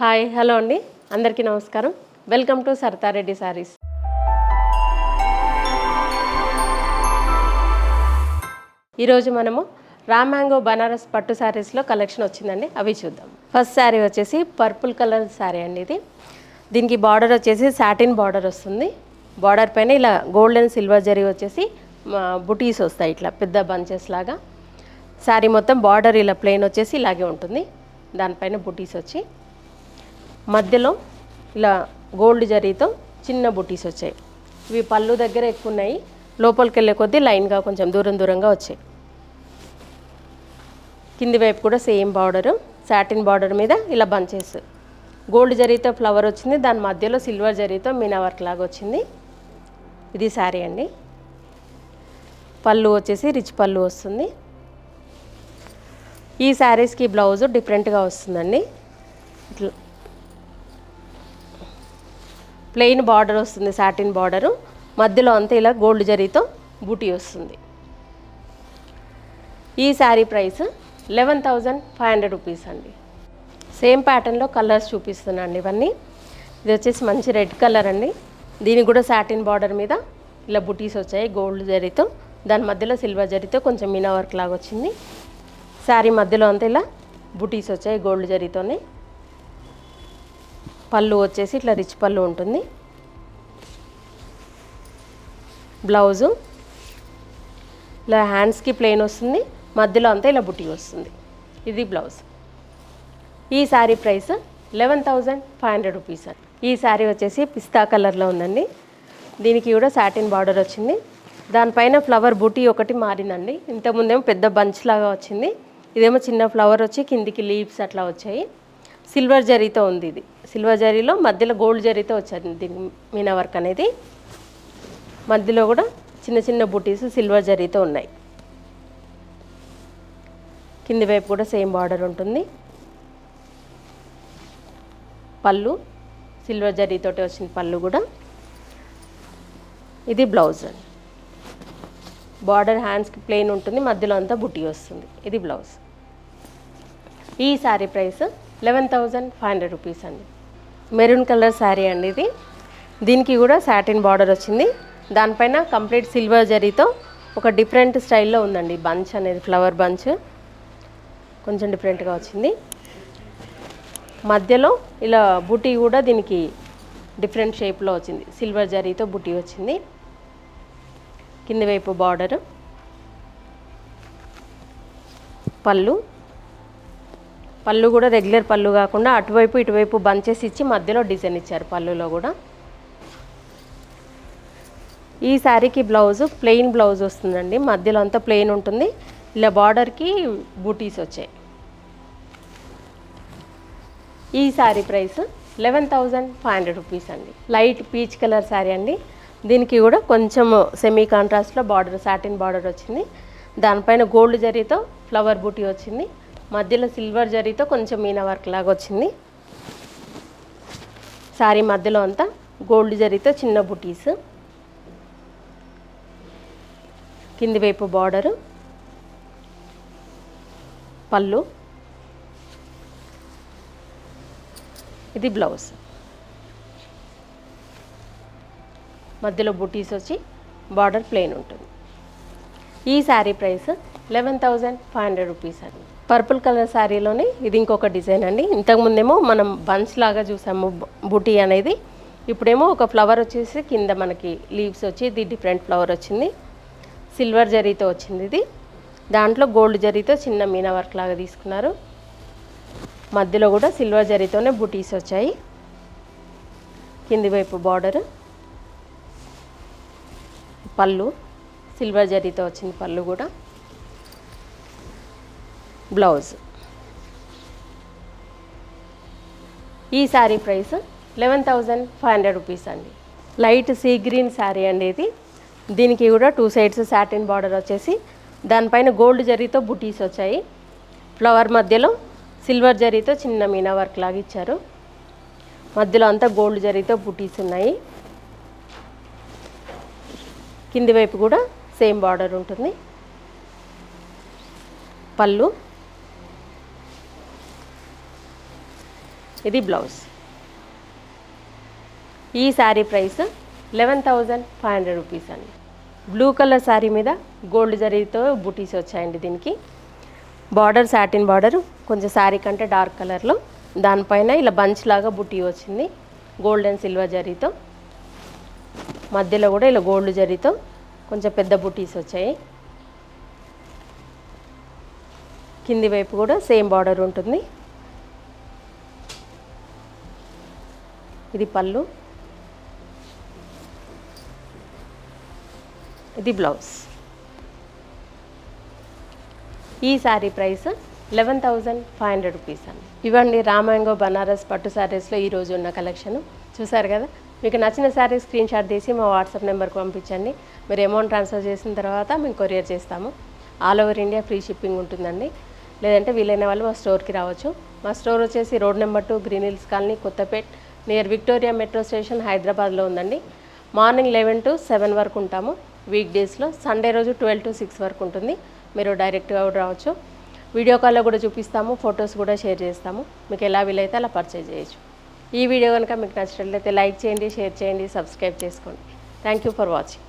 Hi hello అండి. అందరికీ నమస్కారం. Welcome to Sarathareddy saris. ఈరోజు మనము రామ్ బనారస్ పట్టు శారీస్లో కలెక్షన్ వచ్చిందండి. అవి చూద్దాం. ఫస్ట్ శారీ వచ్చేసి పర్పుల్ కలర్ శారీ అండి ఇది. దీనికి బార్డర్ వచ్చేసి సాటిన్ బార్డర్ వస్తుంది. బార్డర్ పైన ఇలా గోల్డ్ అండ్ సిల్వర్ జరీ వచ్చేసి బుటీస్ వస్తాయి ఇట్లా పెద్ద బంచెస్ లాగా. శారీ మొత్తం బార్డర్ ఇలా ప్లెయిన్ వచ్చేసి ఇలాగే ఉంటుంది. దానిపైన బుటీస్ వచ్చి. మధ్యలో ఇలా గోల్డ్ జరీతో చిన్న బుటీస్ వచ్చాయి. ఇవి పళ్ళు దగ్గర ఎక్కువ ఉన్నాయి లోపలికి వెళ్ళే కొద్దీ లైన్గా కొంచెం దూరం దూరంగా వచ్చాయి. కింది వైపు కూడా సేమ్ బార్డరు సాటిన్ బార్డర్ మీద ఇలా బంచెస్. గోల్డ్ జరీతో ఫ్లవర్ వచ్చింది. దాని మధ్యలో సిల్వర్ జరీతో మీనా వర్క్ లాగా వచ్చింది. ఇది శారీ అండి. పళ్ళు వచ్చేసి రిచ్ పళ్ళు వస్తుంది. ఈ శారీస్కి బ్లౌజ్ డిఫరెంట్గా వస్తుందండి. ఇట్లా ప్లెయిన్ బార్డర్ వస్తుంది సాటిన్ బార్డరు. మధ్యలో అంతా ఇలా గోల్డ్ జరీతో బూటీ వస్తుంది. ఈ sari price eleven thousand five hundred rupees అండి. సేమ్ ప్యాటర్న్లో కలర్స్ చూపిస్తున్నాను ఇవన్నీ. ఇది వచ్చేసి మంచి రెడ్ కలర్ అండి. దీనికి కూడా సాటిన్ బార్డర్ మీద ఇలా బుటీస్ వచ్చాయి గోల్డ్ జరీతో. దాని మధ్యలో సిల్వర్ జరీతో కొంచెం మీనా వర్క్ లాగా వచ్చింది. శారీ మధ్యలో అంతా ఇలా బుటీస్ వచ్చాయి గోల్డ్ జరీతోనే. పళ్ళు వచ్చేసి ఇట్లా రిచ్ పళ్ళు ఉంటుంది. బ్లౌజు. ఇలా హ్యాండ్స్కి ప్లెయిన్ వస్తుంది. మధ్యలో అంతా ఇలా బుటీ వస్తుంది. ఇది బ్లౌజ్. ఈ sari price eleven thousand five hundred rupees అండి. ఈ శారీ వచ్చేసి పిస్తా కలర్లో ఉందండి. దీనికి కూడా సాటిన్ బార్డర్ వచ్చింది. దానిపైన ఫ్లవర్ బూటీ ఒకటి మారిందండి. ఇంతకుముందేమో పెద్ద బంచ్ లాగా వచ్చింది. ఇదేమో చిన్న ఫ్లవర్ వచ్చి కిందికి లీవ్స్ అట్లా వచ్చాయి. సిల్వర్ జరీతో ఉంది ఇది. సిల్వర్ జరీలో మధ్యలో గోల్డ్ జరీతో వచ్చింది దీని మీనా వర్క్ అనేది. మధ్యలో కూడా చిన్న చిన్న బుటీస్ సిల్వర్ జరీతో ఉన్నాయి. కింది వైపు కూడా సేమ్ బార్డర్ ఉంటుంది. పళ్ళు సిల్వర్ జరీతోటి వచ్చిన పళ్ళు కూడా. ఇది బ్లౌజ్ అండి. బార్డర్ హ్యాండ్స్కి ప్లెయిన్ ఉంటుంది మధ్యలో అంతా బుట్టి వస్తుంది. ఇది బ్లౌజ్. ఈ sari price eleven thousand five hundred rupees అండి. మెరూన్ కలర్ శారీ అండి ఇది. దీనికి కూడా సాటిన్ బార్డర్ వచ్చింది. దానిపైన కంప్లీట్ సిల్వర్ జరీతో ఒక డిఫరెంట్ స్టైల్లో ఉందండి బంచ్ అనేది ఫ్లవర్ బంచ్. కొంచెం డిఫరెంట్గా వచ్చింది. మధ్యలో ఇలా బుటీ కూడా దీనికి డిఫరెంట్ షేప్లో వచ్చింది. సిల్వర్ జరీతో బుటీ వచ్చింది. కింది వైపు బార్డరు. పళ్ళు. పళ్ళు కూడా రెగ్యులర్ పళ్ళు కాకుండా అటువైపు ఇటువైపు బంచెస్ ఇచ్చి మధ్యలో డిజైన్ ఇచ్చారు పళ్ళులో కూడా. ఈ శారీకి బ్లౌజ్ ప్లెయిన్ బ్లౌజ్ వస్తుందండి. మధ్యలో అంతా ప్లెయిన్ ఉంటుంది. ఇలా బార్డర్కి బూటీస్ వచ్చాయి. ఈ sari price eleven thousand five hundred rupees అండి. లైట్ పీచ్ కలర్ శారీ అండి. దీనికి కూడా కొంచెం సెమీ కాంట్రాస్ట్లో బార్డర్ సాటిన్ బార్డర్ వచ్చింది. దానిపైన గోల్డ్ జరీతో ఫ్లవర్ బూటీ వచ్చింది. మధ్యలో సిల్వర్ జరీతో కొంచెం మీనా వర్క్ లాగా వచ్చింది. శారీ మధ్యలో అంతా గోల్డ్ జరీతో చిన్న బుటీస్. కింది వైపు బార్డరు. పళ్ళు. ఇది బ్లౌజ్. మధ్యలో బుటీస్ వచ్చి బార్డర్ ప్లెయిన్ ఉంటుంది. ఈ sari price eleven thousand five hundred rupees అండి. పర్పుల్ కలర్ శారీలోనే ఇది ఇంకొక డిజైన్ అండి. ఇంతకుముందేమో మనం బన్స్ లాగా చూసాము బుటీ అనేది. ఇప్పుడేమో ఒక ఫ్లవర్ వచ్చేసి కింద మనకి లీవ్స్ వచ్చి ఇది డిఫరెంట్ ఫ్లవర్ వచ్చింది. సిల్వర్ జరీతో వచ్చింది ఇది. దాంట్లో గోల్డ్ జరీతో చిన్న మీనా వర్క్ లాగా తీసుకున్నారు. మధ్యలో కూడా సిల్వర్ జరీతోనే బుటీస్ వచ్చాయి. కింది వైపు బార్డర్. పళ్ళు. సిల్వర్ జరీతో వచ్చింది పళ్ళు కూడా. బ్లౌజ్. ఈ sari price eleven thousand five hundred rupees అండి. లైట్ సీ గ్రీన్ శారీ అండి ఇది దీనికి కూడా టూ సైడ్స్ సాటిన్ బార్డర్ వచ్చేసి దానిపైన గోల్డ్ జరీతో బుటీస్ వచ్చాయి. ఫ్లవర్ మధ్యలో సిల్వర్ జరీతో చిన్న మీనా వర్క్ లాగా ఇచ్చారు. మధ్యలో అంతా గోల్డ్ జరీతో బుటీస్ ఉన్నాయి. కింది వైపు కూడా సేమ్ బార్డర్ ఉంటుంది. పళ్ళు. ఇది బ్లౌజ్. ఈ sari price eleven thousand five hundred rupees అండి. బ్లూ కలర్ శారీ మీద గోల్డ్ జరీతో బుటీస్ వచ్చాయండి దీనికి. బార్డర్ సాటిన్ బార్డర్ కొంచెం శారీ కంటే డార్క్ కలర్లో. దానిపైన ఇలా బంచ్ లాగా బుటీ వచ్చింది గోల్డ్ అండ్ సిల్వర్ జరీతో. మధ్యలో కూడా ఇలా గోల్డ్ జరీతో కొంచెం పెద్ద బుటీస్ వచ్చాయి. కింది వైపు కూడా సేమ్ బార్డర్ ఉంటుంది. ఇది పళ్ళు. ఇది బ్లౌజ్. ఈ sari price eleven thousand five hundred rupees అండి. ఇవ్వండి రామాంగో బనారస్ పట్టు శారీస్లో ఈరోజు ఉన్న కలెక్షన్. చూసారు కదా? మీకు నచ్చిన శారీ స్క్రీన్ షాట్ తీసి మా వాట్సాప్ నెంబర్కి పంపించండి. మీరు అమౌంట్ ట్రాన్స్ఫర్ చేసిన తర్వాత మేము కొరియర్ చేస్తాము. All over India free shipping ఉంటుందండి. లేదంటే వీలైన వాళ్ళు మా స్టోర్కి రావచ్చు. మా స్టోర్ వచ్చేసి road number two green hills colony Kothapet near Victoria metro station హైదరాబాద్లో ఉందండి. మార్నింగ్ లెవెన్ టు సెవెన్ వరకు ఉంటాము. వీక్ డేస్లో సండే రోజు ట్వెల్వ్ టు సిక్స్ వరకు ఉంటుంది. మీరు డైరెక్ట్గా కూడా రావచ్చు. వీడియో కాల్లో కూడా చూపిస్తాము ఫొటోస్ కూడా షేర్ చేస్తాము. మీకు ఎలా వీలైతే అలా పర్చేజ్ చేయొచ్చు. ఈ వీడియో కనుక మీకు నచ్చినట్లయితే లైక్ చేయండి షేర్ చేయండి సబ్స్క్రైబ్ చేసుకోండి. Thank you for watching